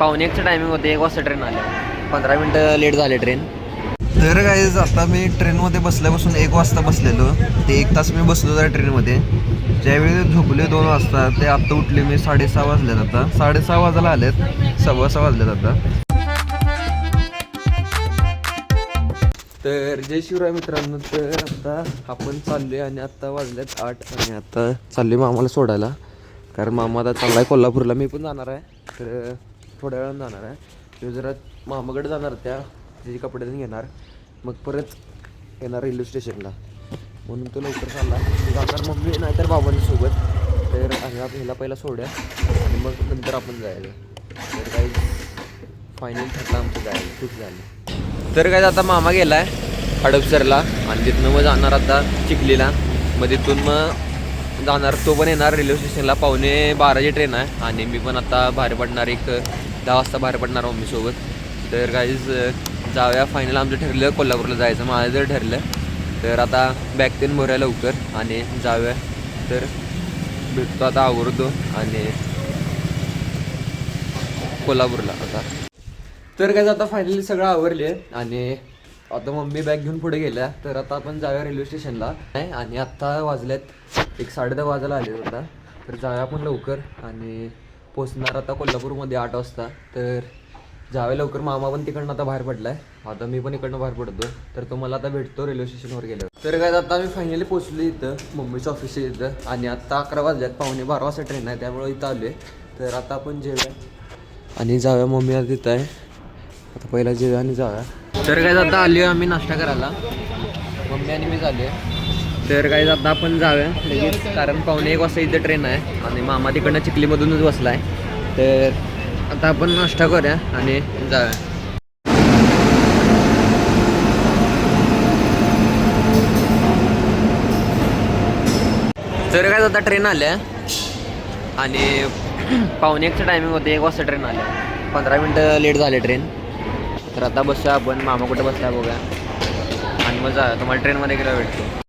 पावणे एकचं टायमिंग होते एक वाजता ट्रेन आल्या पंधरा मिनटं लेट झाले ट्रेन तर गाईज आता मी ट्रेनमध्ये बसल्यापासून एक वाजता बसलेलो. ते एक तास मी बसलो त्या ट्रेनमध्ये ज्यावेळी झोपले दोन वाजता ते आत्ता उठले मी साडेसहा वाजलेत आता. साडेसहा वाजायला आलेत. सव्वा सहा वाजलेत आता. तर जय शिवराय मित्रांनो तर आता आपण चाललोय आणि आत्ता वाजल्यात आठ आणि आता चाललोय मामाला सोडायला. कारण मामा आता चाललाय कोल्हापूरला मी पण जाणार आहे. तर थोड्या वेळानं जाणार आहे. तो जरा मामाकडे जाणार त्या त्याचे कपडे घेणार. मग परत येणार रेल्वे स्टेशनला. म्हणून तो लवकर चालला. जाणार मम्मी नाही तर बाबांच्या सोबत. तर आणि आपण पहिला सोड्या. आणि मग नंतर आपण जायला तर काही फायनल ठरलं आमचं जायला खूप झालं. तर काय आता मामा गेला आहे हडपसरला. आणि तिथनं मग जाणार आता चिखलीला. मग तिथून मग जाणार तो पण येणार रेल्वे स्टेशनला. पावणे बाराची ट्रेन आहे. आणि मी पण आता बाहेर पडणार एक दहा वाजता बाहेर पडणार मम्मीसोबत तर काहीच जाऊया. फायनल आमचं ठरलं कोल्हापूरला जायचं. माझं जर ठरलं तर आता बॅग तेन भरूया लवकर आणि जाऊया. तर भेटतो आता आवडतो आणि कोल्हापूरला आता. तर काय आता फायनली सगळं आवरले आणि आता मम्मी बॅग घेऊन पुढे गेल्या. तर आता आपण जाऊया रेल्वे स्टेशनला नाही आणि आत्ता वाजल्यात एक साडे दहा वाजायला आले आता. तर जाऊया आपण लवकर आणि पोचणार आता कोल्हापूरमध्ये आठ वाजता. तर जावे लवकर मामा पण तिकडनं आता बाहेर पडलाय. आता मी पण इकडनं बाहेर पडतो. तर तो मला आता भेटतो रेल्वे स्टेशनवर गेल्यावर. तर काय आता मी फायनली पोचलो इथं मम्मीच्या ऑफिसच्या इथं. आणि आत्ता अकरा वाजल्यात. पावणे बारा वाजता ट्रेन आहे. त्यामुळे इथं आलोय. तर आता आपण जेवूया. आणि जाव्या मम्मी आता इथं आहे. आता पहिला जेव्हा आणि जाव्या तर काय आता आली आम्ही नाश्ता करायला. मम्मी आणि मी झाले तर काय आता आपण जाऊया. लगेच कारण पावणे एक वाजता इथं ट्रेन आहे आणि मामा तिकडनं चिखलीमधूनच बसला आहे तर आता आपण नाश्ता करूया आणि जाऊया. तर काय आता ट्रेन आल्या. आणि पावणे एकचं टायमिंग होते एक वाजता ट्रेन आल्या. पंधरा मिनटं लेट झाले ट्रेन तर आता बसूया आपण. मामा कुठं बसला बघा आणि मग जा तुम्हाला ट्रेनमध्ये गेला भेटतो.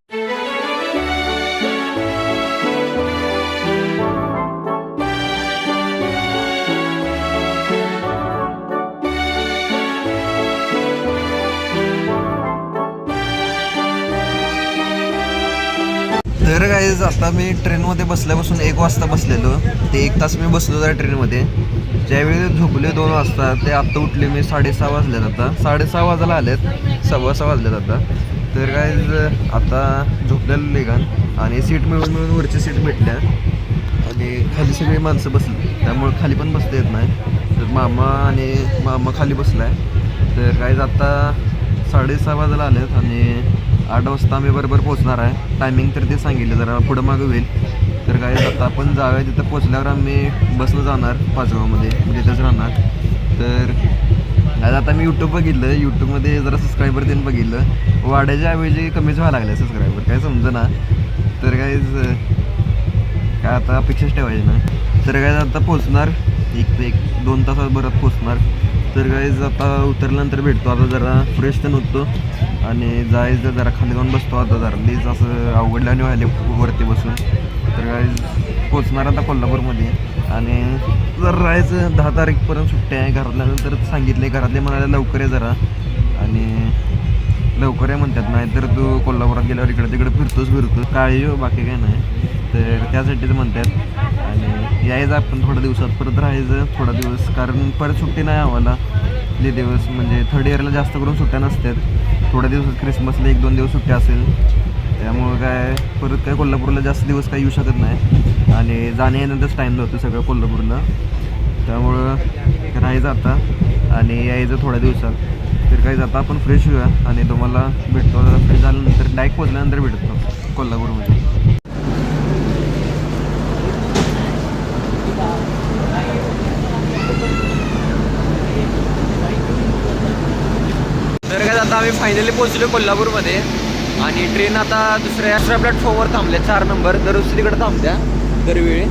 तर काय आता मी ट्रेनमध्ये बसल्यापासून एक वाजता बसलेलो. ते एक तास मी बसलो त्या ट्रेनमध्ये ज्यावेळी झोपले दोन वाजता ते आत्ता उठले मी साडेसहा वाजले आता. साडेसहा वाजायला आलेत. सव्वा सहा वाजलेत आता. तर काय आता झोपलेलं लेगान आणि सीट मिळून मिळून वरची सीट भेटल्या. आणि खाली सगळी माणसं बसली. त्यामुळे खाली पण बसता येत नाही. तर मामा आणि मामा खाली बसला आहे तर काय आता साडेसहा वाजायला आलेत आणि आठ वाजता आम्ही बरोबर पोहोचणार आहे. टायमिंग तर ते सांगितलं जरा पुढं मागं होईल. तर काय आता आपण जाऊया तिथं पोचल्यावर आम्ही बसनं जाणार पाचगावमध्ये तिथंच राहणार. तर आज आता मी यूट्यूब बघितलं यूट्यूबमध्ये जरा सबस्क्रायबर देऊन बघितलं. वाढायच्या ऐवजी कमीच व्हायला लागले सबस्क्रायबर काय समजेना. तर काय काय आता अपेक्षाच ठेवायची ना तर काय आता पोचणार एक ते एक दोन तासात बरं पोचणार तर गाईज आता उतरल्यानंतर भेटतो. आता जरा फ्रेश तर नव्हतो. आणि जायचं जरा खाली जाऊन बसतो. आता जरा लीज असं अवघडल्याने व्हायले वरती बसून. तर गाईज पोचणार आता कोल्हापूरमध्ये. आणि जर राहायचं. दहा तारीखपर्यंत सुट्ट्या आहे. घरातल्यानंतर सांगितले घरातले म्हणाले लवकर आहे जरा. आणि लवकर आहे म्हणतात. नाही तर तू कोल्हापुरात गेल्यावर इकडे तिकडे फिरतोच फिरतो काय हो बाकी काय नाही. तर त्यासाठीच म्हणतात. यायचं आपण थोड्या दिवसात परत राहायचं थोडा दिवस. कारण परत सुट्टी नाही आम्हाला. ते दिवस म्हणजे थर्ड इयरला जास्त करून सुट्ट्या नसतात. थोड्या दिवसात क्रिसमसला एक दोन दिवस सुट्ट्या असेल. त्यामुळं काय परत काय कोल्हापूरला जास्त दिवस काही येऊ शकत नाही. आणि जाण्या येण्यातच टाईम जातो सगळं कोल्हापूरला. त्यामुळं राहायचं आता. आणि यायचं थोड्या दिवसात. तर काही जाता आपण फ्रेश होऊया. आणि तुम्हाला भेटतो. फ्रेश झाल्यानंतर डायक पोचल्यानंतर भेटतो. कोल्हापूरमध्ये तर काय आता आम्ही फायनली पोहोचलो कोल्हापूरमध्ये. आणि ट्रेन आता दुसऱ्या दुसऱ्या प्लॅटफॉर्मवर थांबल्या चार नंबर दर दुसरीकडे थांबत्या दरवेळी.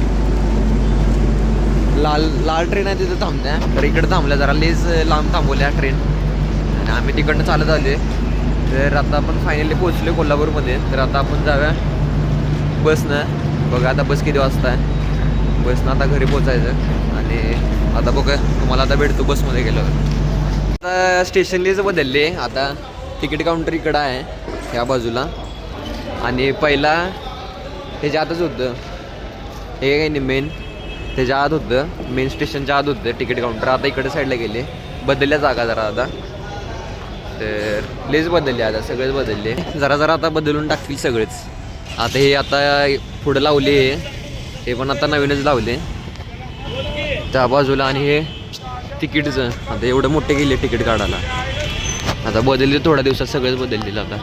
लाल लाल ट्रेन आहे तिथं थांबत्या. तर इकडे थांबल्या जरा लेज लांब थांबवल्या ट्रेन आणि आम्ही तिकडनं चालत आले तर आता आपण फायनली पोहोचलो कोल्हापूरमध्ये. तर आता आपण जाऊया बसनं. बघा आता बस किती वाजता आहे बसनं आता घरी पोचायचं आणि आता बघ तुम्हाला आता भेटतो बसमध्ये गेलो आता स्टेशनलीच बदलले. आता तिकीट काउंटर इकडं आहे या बाजूला. आणि पहिला त्याच्या आतच होतं. हे काही नाही मेन त्याच्या आत होतं. मेन स्टेशनच्या आत होतं तिकीट काउंटर आता इकडे साईडला गेले. बदलल्या जागा जरा आता. तर लेच बदलले आता सगळेच बदलले. जरा जरा आता बदलून टाकतील सगळेच. आता हे आता पुढं लावले हे पण आता नवीनच लावले. त्या बाजूला आणि हे तिकीटचं. आता एवढं मोठे गेले तिकीट काढायला. आता बदलले थोड्या दिवसात सगळेच दिलं आता.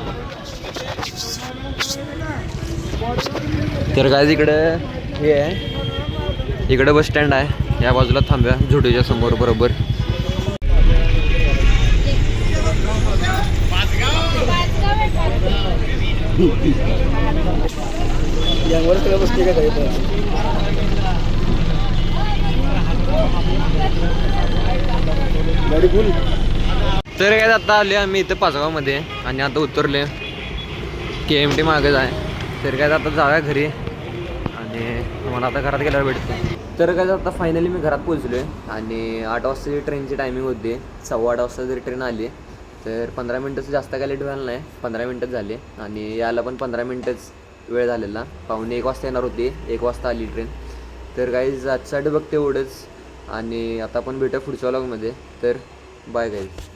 तर काय इकडं हे आहे. इकडं बस स्टँड आहे. या बाजूला थांब्या. झोडूच्या समोर बरोबर. तर काय आता आले आम्ही इथं पाचगावमध्ये आणि आता उतरले के एम टी मागेच आहे. तर काय आता जाऊया घरी. आणि तुम्हाला आता घरात गेल्यावर भेटतो. तर काय आता फायनली मी घरात पोहोचलो आहे आणि आठ वाजताची ट्रेनची टायमिंग होती सव्वा आठ वाजता जरी ट्रेन आली तर पंधरा मिनटंच जास्त काय लेट व्हायला नाही. पंधरा मिनटंच झाले. आणि यायला पण पंधरा मिनटंच वेळ झालेला. पाहुणे एक वाजता येणार होती. एक वाजता आली ट्रेन तर काही आजसाठी बघते एवढंच आणि आता आपण भेटू पुढच्या व्लॉगमध्ये तर बाय गाईज